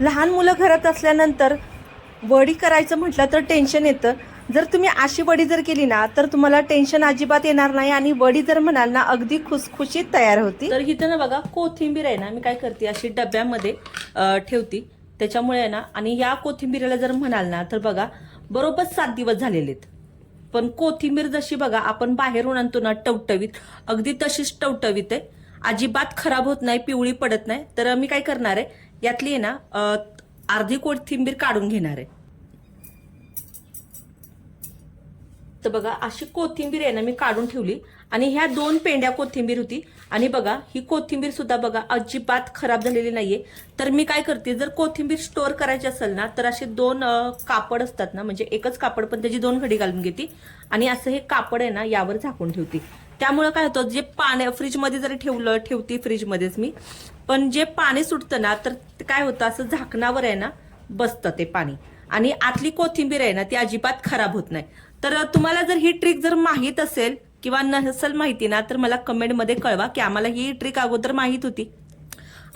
लहान मुलं घरात असल्यानंतर वडी करायचं म्हटलं तर टेन्शन येतं. जर तुम्ही अशी वडी जर केली ना तर तुम्हाला टेन्शन अजिबात येणार नाही आणि वडी जर म्हणाल ना अगदी खुसखुशीत तयार होती. तर इथं ना बघा कोथिंबीर आहे ना मी काय करते अशी डब्यामध्ये ठेवती ठेवते. त्याच्यामुळे आहे ना आणि या कोथिंबीरीला जर म्हणाल ना तर बघा बरोबर सात दिवस झालेले आहेत. पण कोथिंबीर जशी बघा आपण बाहेरून आणतो ना टवटवीत अगदी तशीच टवटवीत आहे. अजिबात खराब होत नाही पिवळी पडत नाही. तर मी काय करणार आहे यातली आहे ना अर्धी कोथिंबीर काढून घेणार आहे. तर बघा अशी कोथिंबीर आहे ना मी काढून ठेवली. आणि ह्या दोन पेंड्या कोथिंबीर होती. आणि बघा ही कोथिंबीर सुद्धा बघा अजिबात खराब झालेली नाहीये. तर मी काय करते जर कोथिंबीर स्टोअर करायची असेल ना तर असे दोन कापड असतात ना म्हणजे एकच कापड पण त्याची दोन घडी घालून घेते. आणि असं हे कापड आहे ना यावर झाकून ठेवते. त्यामुळं काय होतं जे पाण्या फ्रीजमध्ये जरी ठेवलं ठेवते फ्रीजमध्येच मी पण जे पाणी सुटतं ना तर ते काय होतं असं झाकणावर आहे ना बसतं ते पाणी. आणि आतली कोथिंबीर आहे ना ती अजिबात खराब होत नाही. तर तुम्हाला जर ही ट्रिक जर माहीत असेल किंवा नसेल माहिती ना तर मला कमेंटमध्ये कळवा की आम्हाला ही ट्रिक अगोदर माहीत होती.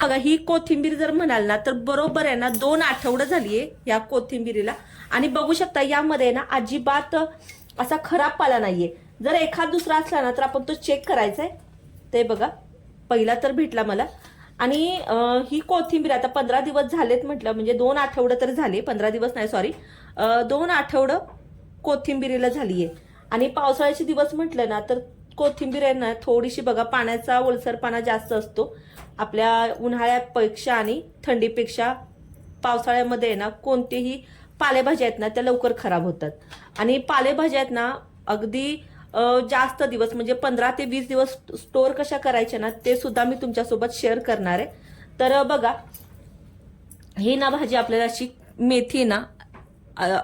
अगं ही कोथिंबीर जर म्हणाल ना तर बरोबर आहे ना दोन आठवडं झालीये या कोथिंबीरीला. आणि बघू शकता यामध्ये ना अजिबात असा खराब पाला नाहीये. जर एखाद दुसरा असला ना तर आपण तो चेक करायचा आहे ते बघा. पहिला तर भेटला मला. आणि ही कोथिंबीर आता पंधरा दिवस झालेत म्हटलं म्हणजे दोन आठवडं तर झाले. पंधरा दिवस नाही सॉरी दोन आठवडं कोथिंबीरीला आहे आणि पावसाळ्याचे दिवस म्हटलं ना तर कोथिंबीर आहे ना थोडीशी बघा पाण्याचा ओलसरपणा जास्त असतो. आपल्या उन्हाळ्यापेक्षा आणि थंडीपेक्षा पावसाळ्यामध्ये आहे ना कोणतेही पालेभाज्या आहेत ना त्या लवकर खराब होतात. आणि पालेभाज्या आहेत ना अगदी जास्त दिवस म्हणजे पंधरा ते वीस दिवस स्टोअर कशा करायच्या ना ते सुद्धा मी तुमच्यासोबत शेअर करणार आहे. तर बघा ही ना भाजी आपल्याला अशी मेथी ना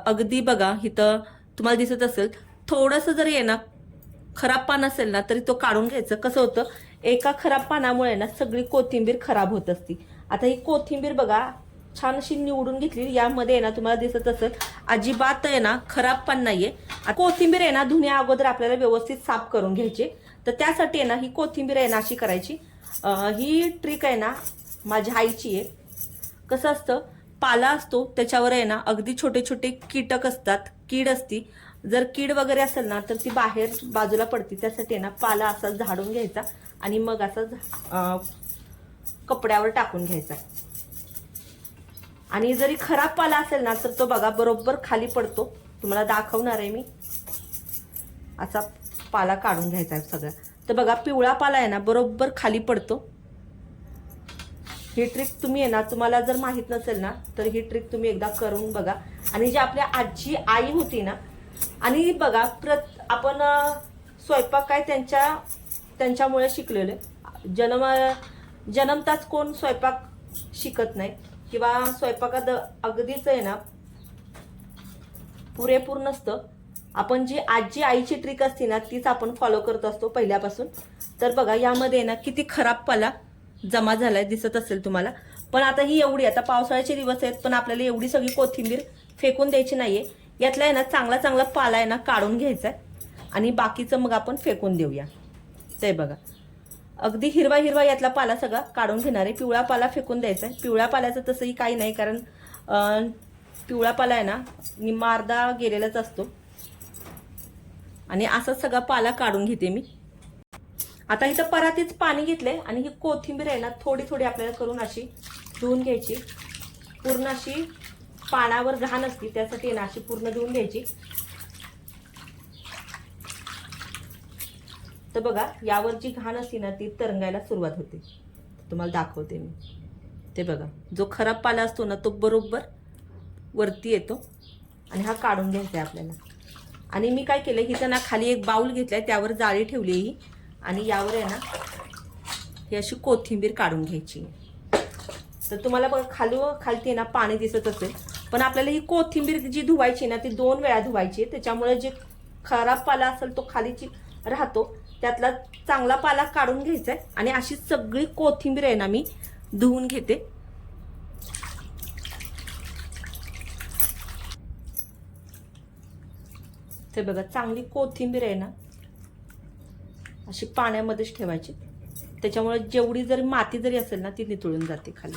अगदी बघा इथं तुम्हाला दिसत असेल. थोडंसं जरी आहे ना खराब पान असेल ना तरी तो काढून घ्यायचं. कसं होतं? एका खराब पानामुळे ना सगळी कोथिंबीर खराब होत असती. आता ही कोथिंबीर बघा छान अशी निवडून घेतली यामध्ये आहे ना तुम्हाला दिसत असेल अजिबात आहे ना खराब पण नाहीये. कोथिंबीर आहे ना धुण्या अगोदर आपल्याला व्यवस्थित साफ करून घ्यायची. तर त्यासाठी आहे ना ही कोथिंबीर आहे ना अशी करायची. ही ट्रिक आहे ना माझ्या आईची आहे. कसं असतं पाला असतो त्याच्यावर आहे ना अगदी छोटे छोटे कीटक असतात कीड असती. जर कीड वगैरे असेल ना तर ती बाहेर बाजूला पडते. त्यासाठी आहे ना पाला असा झाडून घ्यायचा आणि मग असा झा- कपड्यावर टाकून घ्यायचा. आणि जरी खराब पाला असेल ना तर तो बघा बरोबर खाली पडतो. तुम्हाला दाखवणार आहे मी. असा पाला काढून घ्यायचा आहे सगळा तर बघा पिवळा पाला आहे ना बरोबर खाली पडतो. ही ट्रिक तुम्ही आहे ना तुम्हाला जर माहीत नसेल ना तर ही ट्रिक तुम्ही एकदा करून बघा. आणि जी आपल्या आजी आई होती ना आणि बघा प्रत आपण स्वयंपाक काय त्यांच्या त्यांच्यामुळे शिकलेले जन्म जन्मताच कोण स्वयंपाक शिकत नाही. किंवा स्वयंपाकात अगदीच आहे ना पुरेपूर नसतं. आपण जी आजी आईची ट्रिक असते ना तीच आपण फॉलो करत असतो पहिल्यापासून. तर बघा यामध्ये ना किती खराब पाला जमा झालाय दिसत असेल तुम्हाला. पण आता ही एवढी आता पावसाळ्याचे दिवस आहेत पण आपल्याला एवढी सगळी कोथिंबीर फेकून द्यायची नाहीये. यातला आहे ना चांगला चांगला पाला आहे ना काढून घ्यायचा आहे आणि बाकीचं मग आपण फेकून देऊया. ते बघा. अगदी हिरवा हिरवा यातला पाला सगळा काढून घेणार आहे. पिवळा पाला फेकून द्यायचा आहे. पिवळ्या पाल्याचं तसंही काही नाही कारण पिवळा पाला आहे ना निम्मा अर्धा गेलेलाच असतो. आणि असाच सगळा पाला काढून घेते मी. आता इथं परातीच पाणी घेतलंय आणि ही कोथिंबीर आहे ना थोडी थोडी आपल्याला करून अशी धुवून घ्यायची. पूर्ण अशी पाण्यावर घाण असते त्यासाठी ना अशी पूर्ण धुवून घ्यायची. तर बघा यावर जी घाण असती ना ती तरंगायला सुरुवात होते. तुम्हाला दाखवते मी. ते बघा जो खराब पाला असतो ना तो बरोबर वरती येतो आणि हा काढून घ्यायचा आहे आपल्याला. आणि मी काय केलं इथं ना खाली एक बाऊल घेतलाय त्यावर जाळी ठेवली ही. आणि यावर आहे ना ही अशी कोथिंबीर काढून घ्यायची तर तुम्हाला बघा खाली खालती ना पाणी दिसत असेल. पण आपल्याला ही कोथिंबीर जी धुवायची ना ती दोन वेळा धुवायची त्याच्यामुळे जे खराब पाला असेल तो खालीची राहतो. त्यातला चांगला पाला काढून घ्यायचा आहे आणि अशी सगळी कोथिंबीर आहे ना मी धुवून घेते. ते बघा चांगली कोथिंबीर आहे ना अशी पाण्यामध्येच ठेवायची. त्याच्यामुळे जेवढी जरी माती जरी असेल ना ती नितळून जाते खाली.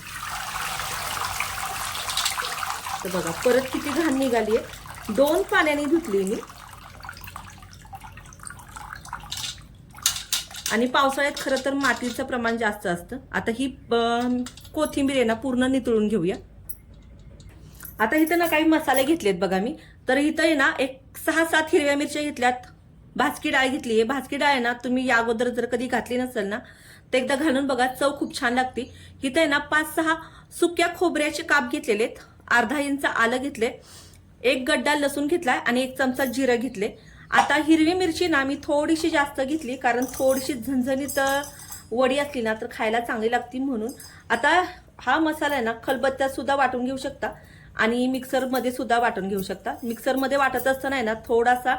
तर बघा परत किती घाण निघाली आहे दोन पाण्याने धुतली मी. आणि पावसाळ्यात खरं तर मातीचं प्रमाण जास्त असतं. आता ही कोथिंबीर आहे ना पूर्ण नितळून घेऊया. आता इथं ना काही मसाले घेतलेत बघा मी. तर इथं आहे ना एक सहा सात हिरव्या मिरच्या घेतल्यात. भाजकी डाळ घेतली आहे. भाजकी डाळ आहे ना तुम्ही या अगोदर जर कधी घातली नसेल ना तर एकदा घालून बघा चव खूप छान लागते. इथं आहे ना पाच सहा सुक्या खोबऱ्याचे काप घेतलेले आहेत अर्धा इंच आलं घेतले एक गड्डा लसूण घेतलाय आणि एक चमचा जिरं घेतले आता हिरवी मिरची ना मी थोडीशी जास्त घेतली कारण थोडीशी झणझणीत वडी असली ना तर खायला चांगली लागती म्हणून. आता हा मसाला आहे ना खलबत्त्यात सुद्धा वाटून घेऊ शकता आणि मिक्सरमध्ये सुद्धा वाटून घेऊ शकता. मिक्सरमध्ये वाटत असताना आहे ना थोडासा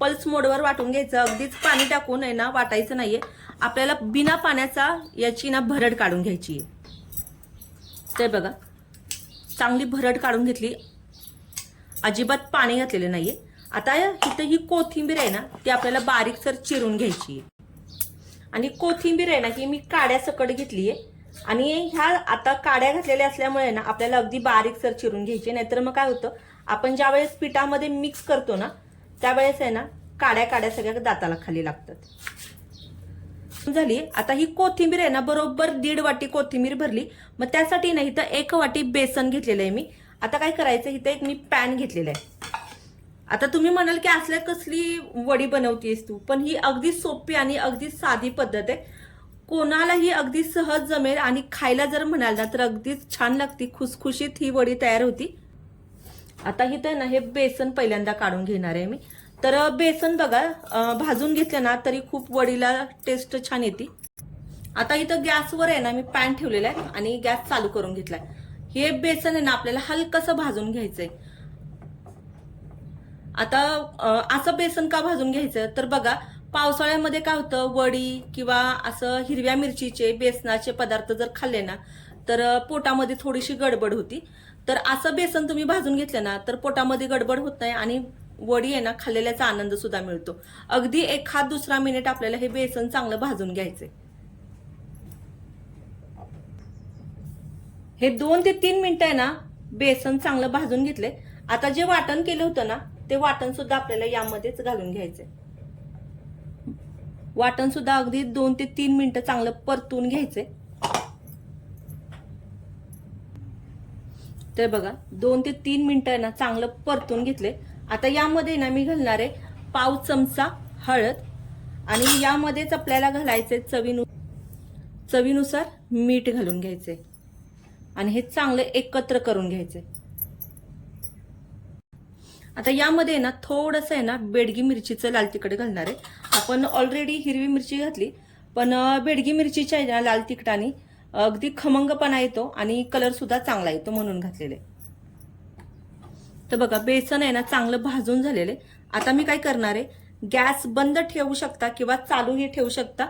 पल्स मोडवर वाटून घ्यायचं. अगदीच पाणी टाकून आहे ना वाटायचं नाहीये. आपल्याला बिना पाण्याचा याची ना भरड काढून घ्यायची आहे. ते बघा चांगली भरड काढून घेतली. अजिबात पाणी घातलेले आहे आता इथं ही कोथिंबीर आहे ना ती आपल्याला बारीक सर चिरून घ्यायची आहे. आणि कोथिंबीर आहे ना ही मी काड्या सकट घेतली आहे. आणि ह्या आता काड्या घातलेल्या असल्यामुळे ना आपल्याला अगदी बारीक सर चिरून घ्यायची नाहीतर मग काय होतं आपण ज्या वेळेस पिठामध्ये मिक्स करतो ना त्यावेळेस आहे ना काड्या काड्या सगळ्या दाताला खाली लागतात. झाली. आता ही कोथिंबीर आहे ना बरोबर दीड वाटी कोथिंबीर भरली. मग त्यासाठी ना इथं एक वाटी बेसन घेतलेलं आहे मी. आता काय करायचं इथं एक मी पॅन घेतलेलं आहे. आता तुम्ही म्हणाल की असल्या कसली वडी बनवतेस तू पण ही अगदी सोपी आणि अगदी साधी पद्धत आहे. कोणालाही अगदी सहज जमेल आणि खायला जर म्हणाल ना तर अगदीच छान लागती खुसखुशीत ही वडी तयार होती. आता इथं ना हे बेसन पहिल्यांदा काढून घेणार आहे मी. तर बेसन बघा भाजून घेतलं ना तरी खूप वडीला टेस्ट छान येते. आता इथं गॅसवर आहे ना मी पॅन ठेवलेला आहे आणि गॅस चालू करून घेतलाय. हे बेसन आहे ना आपल्याला हलकसं भाजून घ्यायचंय. आता असं बेसन का भाजून घ्यायचं? तर बघा पावसाळ्यामध्ये काय होतं? वडी किंवा असं हिरव्या मिरचीचे बेसनाचे पदार्थ जर खाल्ले ना तर पोटामध्ये थोडीशी गडबड होती. तर असं बेसन तुम्ही भाजून घेतलं ना तर पोटामध्ये गडबड होत नाही आणि वडी आहे ना खाल्लेल्याचा आनंद सुद्धा मिळतो. अगदी एखाद दुसरा मिनिट आपल्याला हे बेसन चांगलं भाजून घ्यायचंय. हे दोन ते तीन मिनिटं आहे ना बेसन चांगलं भाजून घेतले आता जे वाटण केलं होतं ना ते वाटण सुद्धा आपल्याला यामध्येच घालून घ्यायचंय. वाटण सुद्धा अगदी दोन ते तीन मिनिटं चांगलं परतून घ्यायचंय. तर बघा दोन ते तीन मिनिटं ना चांगलं परतून घेतले आता यामध्ये ना मी घालणार आहे पाव चमचा हळद आणि यामध्येच आपल्याला घालायचे चवीनु चवीनुसार मीठ घालून घ्यायचे आणि हे चांगलं एकत्र करून घ्यायचे आता यामध्ये ना थोडंसं आहे ना बेडगी मिरचीचं लाल तिखट घालणार आहे. आपण ऑलरेडी हिरवी मिरची घातली पण बेडगी मिरचीच्या आहे ना लाल तिखटाने अगदी खमंगपणा येतो आणि कलर सुद्धा चांगला येतो म्हणून घातलेले. तर बघा बेसन आहे ना चांगलं भाजून झालेले. आता मी काय करणार आहे गॅस बंद ठेवू शकता किंवा चालूही ठेवू शकता.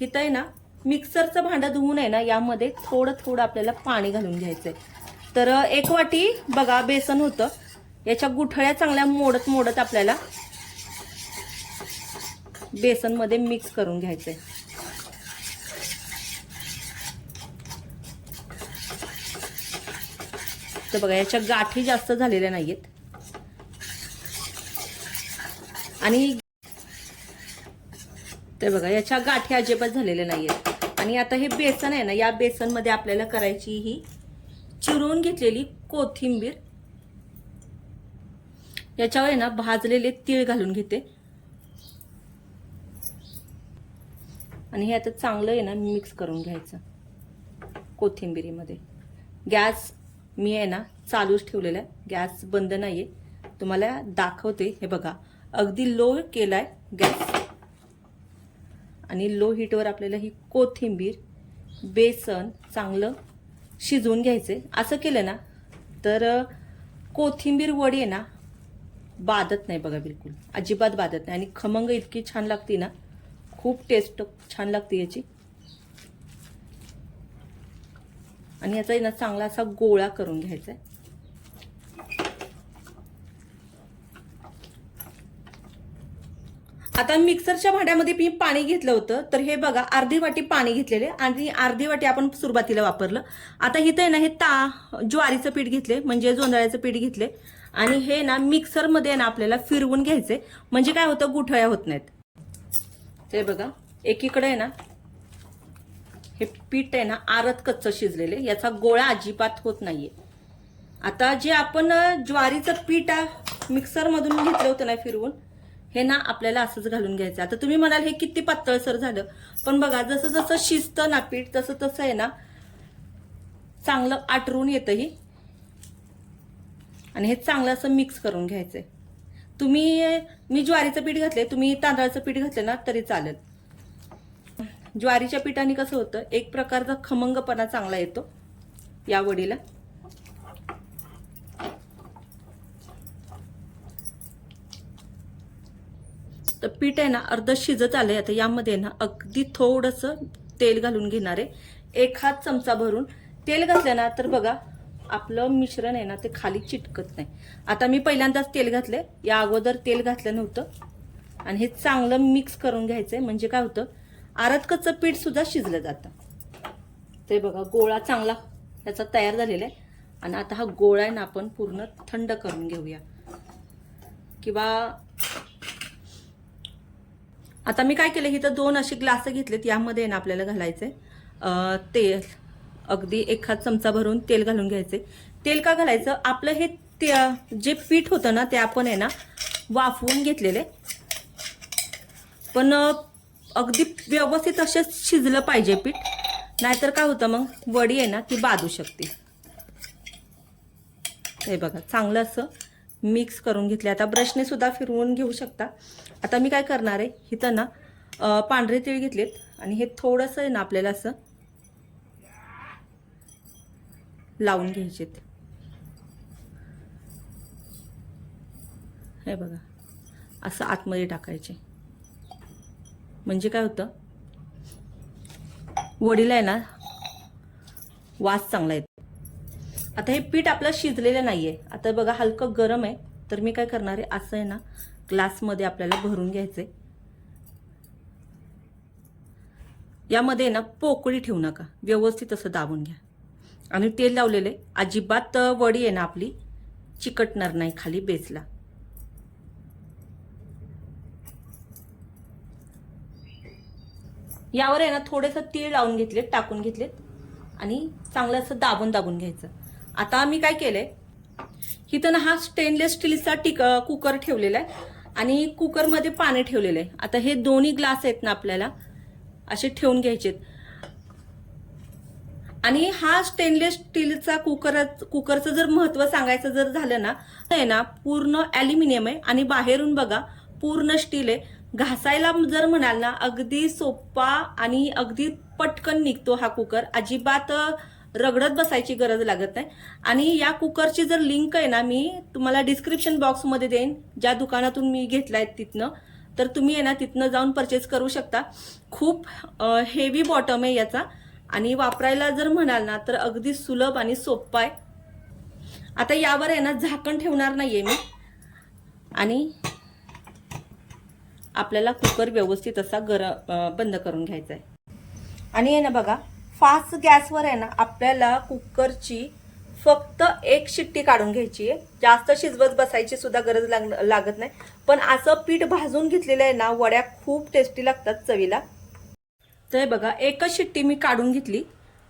इथं आहे ना मिक्सरचं भांडं धुवून आहे ना यामध्ये थोडं थोडं आपल्याला पाणी घालून घ्यायचं आहे तर एक वाटी बघा बेसन होतं. याच्या गुठळ्या चांगल्या मोडत मोडत आपल्याला बेसनमध्ये मिक्स करून घ्यायचंय. तर बघा याच्या गाठी जास्त झालेल्या नाहीयेत. आणि ते बघा याच्या गाठी अजिबात झालेल्या नाहीयेत. आणि आता हे बेसन आहे ना या बेसनमध्ये आपल्याला करायची ही चिरून घेतलेली कोथिंबीर याच्यावर आहे ना भाजलेले तीळ घालून घेते. आणि हे आता चांगलं आहे ना मिक्स करून घ्यायचं. कोथिंबिरीमध्ये. गॅस मी आहे ना चालूच ठेवलेला आहे. गॅस बंद नाही आहे तुम्हाला दाखवते हे बघा. अगदी लो केलाय गॅस. आणि लो हीटवर आपल्याला ही कोथिंबीर बेसन चांगलं शिजवून घ्यायचे असं केलं ना तर कोथिंबीर वडी आहे ना बाधत नाही बघा बिलकुल. अजिबात बाधत नाही. आणि खमंग इतकी छान लागते ना खूप टेस्ट छान लागते याची. आणि याचा आहे ना चांगला असा गोळा करून घ्यायचा आहे. आता मिक्सरच्या भांड्यामध्ये मी पाणी घेतलं होतं तर हे बघा अर्धी वाटी पाणी घेतलेले आणि अर्धी वाटी आपण सुरुवातीला वापरलं. आता इथं आहे ना हे ता ज्वारीचं पीठ घेतले म्हणजे जोंधळ्याचं पीठ घेतले आणि हे ना मिक्सरमध्ये ना आपल्याला फिरवून घ्यायचे. म्हणजे काय होतं गुठळ्या होत नाहीत. ते बघा एकीकडे आहे ना हे पीठ आहे ना आरत कच्चं शिजलेले. याचा गोळा अजिबात होत नाहीये. आता जे आपण ज्वारीचं पीठ मिक्सरमधून घेतलं होतं ना फिरवून हे ना आपल्याला असंच घालून घ्यायचं. आता तुम्ही म्हणाल हे किती पातळसर झालं. पण बघा जसं जसं शिजतं ना पीठ तसं तसं आहे ना चांगलं आटरून येतंही आणि हे चांगलं असं मिक्स करून घ्यायचं आहे तुम्ही मी ज्वारीचं पीठ घातले तुम्ही तांदळाचं पीठ घातलं ना तरी चालेल. ज्वारीच्या पिठाने कसं होतं एक प्रकारचा खमंगपणा चांगला येतो या वडीला. तर पीठ आहे ना अर्ध शिजत आलंय आता यामध्ये ना अगदी थोडंसं तेल घालून घेणार आहे. एक हात चमचा भरून तेल घातलं ना तर बघा आपलं मिश्रण आहे ना ते खाली चिटकत नाही. आता मी पहिल्यांदाच तेल घातले या अगोदर तेल घातलं नव्हतं. आणि हे चांगलं मिक्स करून घ्यायचं आहे म्हणजे काय होतं? आरत पीठ सुद्धा शिजलं जातं. ते बघा गोळा चांगला त्याचा तयार झालेला आहे. आणि आता हा गोळा आहे ना आपण पूर्ण थंड करून घेऊया. किंवा आता मी काय केलं इथं दोन असे ग्लास घेतलेत. यामध्ये ना आपल्याला घालायचे तेल. अगदी एखाद चमचा भरून तेल घालून घ्यायचे. तेल का घालायचं? आपलं हे ते जे पीठ होतं ना ते आपण आहे ना वाफवून घेतलेले. पण अगदी व्यवस्थित असेच शिजलं पाहिजे पीठ. नाहीतर काय होतं मग? वडी आहे ना ती बाधू शकते. हे बघा चांगलं असं मिक्स करून घेतले आता ब्रशने सुद्धा फिरवून घेऊ शकता. आता मी काय करणार आहे? इथं ना पांढरे तीळ घेतलेत. आणि हे थोडंसं आहे ना आपल्याला असं लावून घ्यायचेत हे बघा असं आतमध्ये टाकायचे. म्हणजे काय होतं? वडीला आहे ना वास चांगला येतो. आता हे पीठ आपलं शिजलेलं नाही आहे आता बघा हलकं गरम आहे. तर मी काय करणार आहे? असं आहे ना ग्लासमध्ये आपल्याला भरून घ्यायचंय. यामध्ये आहे ना पोकळी ठेवू नका. व्यवस्थित असं दाबून घ्या. आणि तेल लावलेले. अजिबात वडी आहे ना आपली. चिकटणार नाही खाली बेसला. यावर आहे ना थोडंसं तीळ लावून घेतलेत टाकून घेतलेत. आणि चांगलं असं दाबून दाबून घ्यायचं. आता मी काय केलंय? इथं ना हा स्टेनलेस स्टीलचा टिक कुकर ठेवलेला आहे. आणि कुकरमध्ये पाणी ठेवलेलं आहे. आता हे दोन्ही ग्लास आहेत ना आपल्याला असे ठेवून घ्यायचेत. आणि हा स्टेनलेस स्टीलचा कुकर कुकरचं जर महत्त्व सांगायचं जर झालं ना तर आहे ना पूर्ण ॲल्युमिनियम आहे आणि बाहेरून बघा पूर्ण स्टील आहे. घासायला जर म्हणाल ना अगदी सोपा आणि अगदी पटकन निघतो हा कुकर अजिबात रगडत बसायची गरज लागत नाही. आणि या कुकरची जर लिंक आहे ना मी तुम्हाला डिस्क्रिप्शन बॉक्समध्ये देईन. ज्या दुकानातून मी घेतलाय तिथनं तर तुम्ही आहे ना तिथनं जाऊन परचेस करू शकता. खूप हेवी बॉटम आहे याचा. आणि वापरायला जर म्हणाल ना तर अगदी सुलभ आणि सोपा आहे. आता यावर आहे ना झाकण ठेवणार नाहीये मी. आणि आपल्याला कुकर व्यवस्थित असा गर बंद करून घ्यायचा आहे. आणि आहे ना बघा फास्ट गॅसवर आहे ना आपल्याला कुकरची फक्त एक शिट्टी काढून घ्यायची आहे. जास्त शिजवत बसायची सुद्धा गरज लाग- लागत नाही. पण असं पीठ भाजून घेतलेलं आहे ना वड्या खूप टेस्टी लागतात चवीला. तर बघा एकच शिट्टी मी काढून घेतली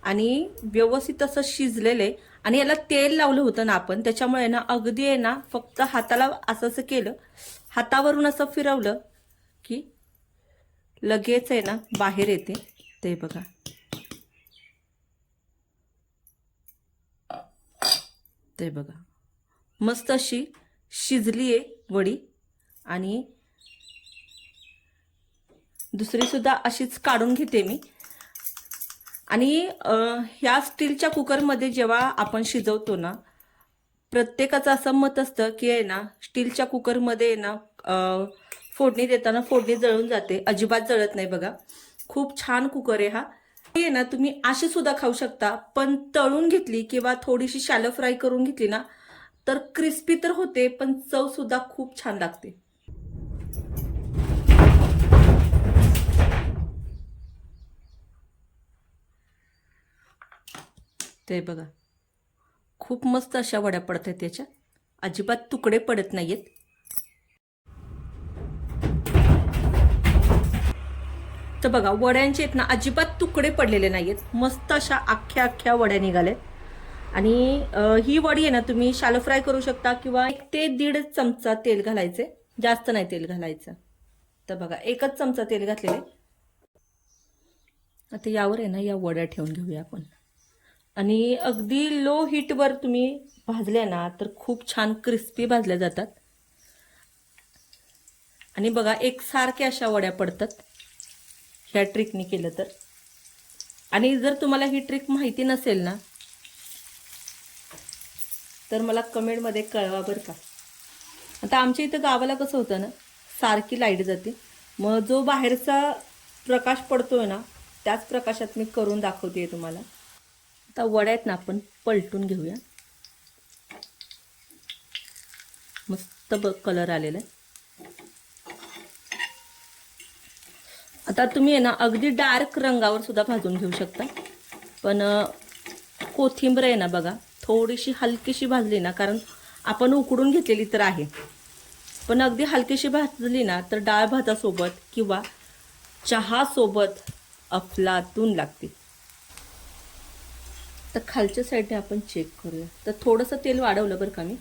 आणि व्यवस्थित असं शिजलेलं आहे आणि याला तेल लावलं होतं ना आपण त्याच्यामुळे ना अगदी आहे ना फक्त हाताला असं असं केलं हातावरून असं फिरवलं की लगेच आहे ना बाहेर येते. ते बघा. ते बघा. मस्त अशी शिजली आहे वडी आणि दुसरीसुद्धा अशीच काढून घेते मी. आणि ह्या स्टीलच्या कुकरमध्ये जेव्हा आपण शिजवतो ना प्रत्येकाचं असं मत असतं की आहे ना स्टीलच्या कुकरमध्ये आहे ना फोडणी देताना फोडणी जळून जाते अजिबात जळत नाही बघा. खूप छान कुकर आहे हा. हे ना तुम्ही अशी सुद्धा खाऊ शकता पण तळून घेतली किंवा थोडीशी शॅलो फ्राय करून घेतली ना तर क्रिस्पी तर होते पण चव सुद्धा खूप छान लागते. ते बघा. खूप मस्त अशा वड्या पडत आहेत त्याच्या. अजिबात तुकडे पडत नाही आहेत तर बघा वड्यांचे आहेत ना अजिबात तुकडे पडलेले नाही आहेत मस्त अशा अख्ख्या अख्ख्या वड्या निघाल्यात. आणि ही वडी आहे ना तुम्ही शालो फ्राय करू शकता किंवा एक ते दीड चमचा तेल घालायचे. जास्त नाही तेल घालायचं. तर बघा एकच चमचा तेल घातलेले आता यावर आहे ना या वड्या ठेवून घेऊया आपण. आणि अगदी लो हीटवर तुम्ही भाजल्या ना तर खूप छान क्रिस्पी भाजल्या जातात. आणि बघा एकसारख्या अशा वड्या पडतात. ह्या ट्रिकनी केलं तर. आणि जर तुम्हाला ही ट्रिक माहिती नसेल ना तर मला कमेंटमध्ये कळवा बरं का. आता आमच्या इथं गावाला कसं होतं ना सारखी लाइट जाते. मग जो बाहेरचा प्रकाश पडतोय ना त्याच प्रकाशात मी करून दाखवते तुम्हाला. आता वड्या आहेत ना आपण पलटून घेऊया. मस्त ब कलर आलेला आहे. आता तुम्ही आहे ना अगदी डार्क रंगावर सुद्धा भाजून घेऊ शकता. पण कोथिंबर कोथिंबीर आहे ना बघा थोडीशी हलकीशी भाजली ना कारण आपण उकडून घेतलेली तर आहे. पण अगदी हलकीशी भाजली ना तर डाळ भातासोबत किंवा चहासोबत अफलातून लागते. तर खालच्या साईडने आपण चेक करूया. तर थोडंसं तेल वाढवलं बरं का मी.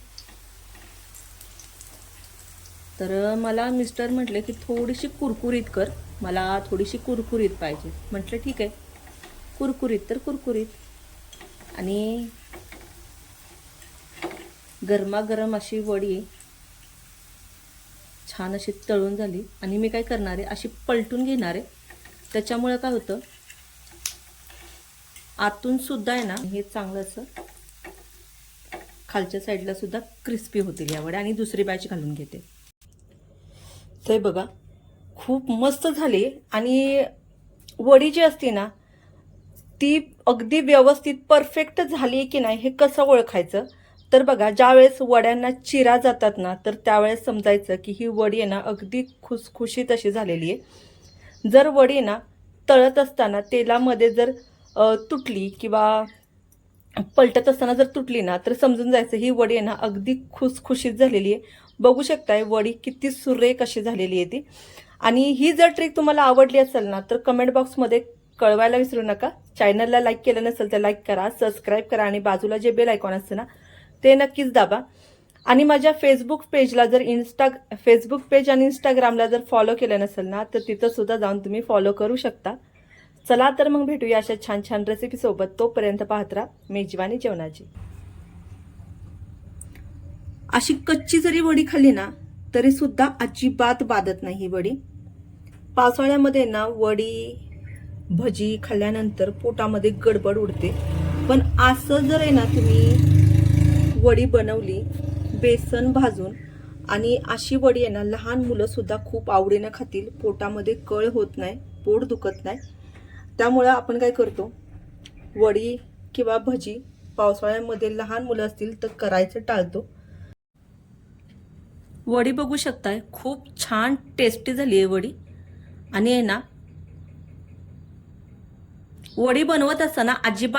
तर मला मिस्टर म्हटले की थोडीशी कुरकुरीत कर. मला थोडीशी कुरकुरीत पाहिजे. म्हटलं ठीक आहे. कुरकुरीत तर कुरकुरीत. आणि गरमागरम अशी वडी छान अशी तळून झाली. आणि मी काय करणार आहे? अशी पलटून घेणार आहे. त्याच्यामुळं काय होतं? आतून सुद्धा आहे ना हे चांगलं असं खालच्या साईडला सुद्धा क्रिस्पी होतील या वड्या. आणि दुसरी बॅच घालून घेते. ते बघा खूप मस्त झाली. आणि वडी जी असते ना ती अगदी व्यवस्थित परफेक्ट झाली की नाही हे कसं ओळखायचं? तर बघा ज्यावेळेस वड्यांना चिरा जातात ना तर त्यावेळेस समजायचं की ही वडी आहे ना अगदी खुसखुशीत अशी झालेली आहे. जर वडी ना तळत असताना तेलामध्ये जर तुटली किंवा पलटत असताना जर तुटली ना तर समजून जायचं ही वडी आहे ना अगदी खुसखुशीत झालेली आहे. बघू शकताय वडी किती सुरेख अशी झालेली आहे ती. आणि ही जर ट्रिक तुम्हाला आवडली असेल ना तर कमेंट बॉक्समध्ये कळवायला विसरू नका. चॅनलला लाईक केलं नसेल तर लाईक करा सबस्क्राईब करा आणि बाजूला जे बेल आयकॉन असतं ना ते नक्कीच दाबा. आणि माझ्या फेसबुक पेजला जर इन्स्टा फेसबुक पेज आणि इंस्टाग्रामला जर फॉलो केलं नसेल ना तर तिथं सुद्धा जाऊन तुम्ही फॉलो करू शकता. चला तर मग भेटूया अशा छान छान रेसिपी सोबत. तोपर्यंत पाहत राहा मेजवानी जेवणाची. अशी कच्ची जरी वडी खाल्ली ना तरी सुद्धा अजिबात बाधत नाही ही वडी. पावसाळ्यामध्ये ना वडी भजी खाल्ल्यानंतर पोटामध्ये गडबड उडते. पण असं जर आहे ना तुम्ही वडी बनवली बेसन भाजून आणि अशी वडी आहे ना लहान मुलंसुद्धा खूप आवडीनं खातील. पोटामध्ये कळ होत नाही पोट दुखत नाही. त्यामुळं आपण काय करतो? वडी किंवा भजी पावसाळ्यामध्ये लहान मुलं असतील तर करायचं टाळतो. वडी बघू शकताय खूप छान टेस्टी झाली आहे वडी. आणि आहे ना वडी बनवत असताना अजिबात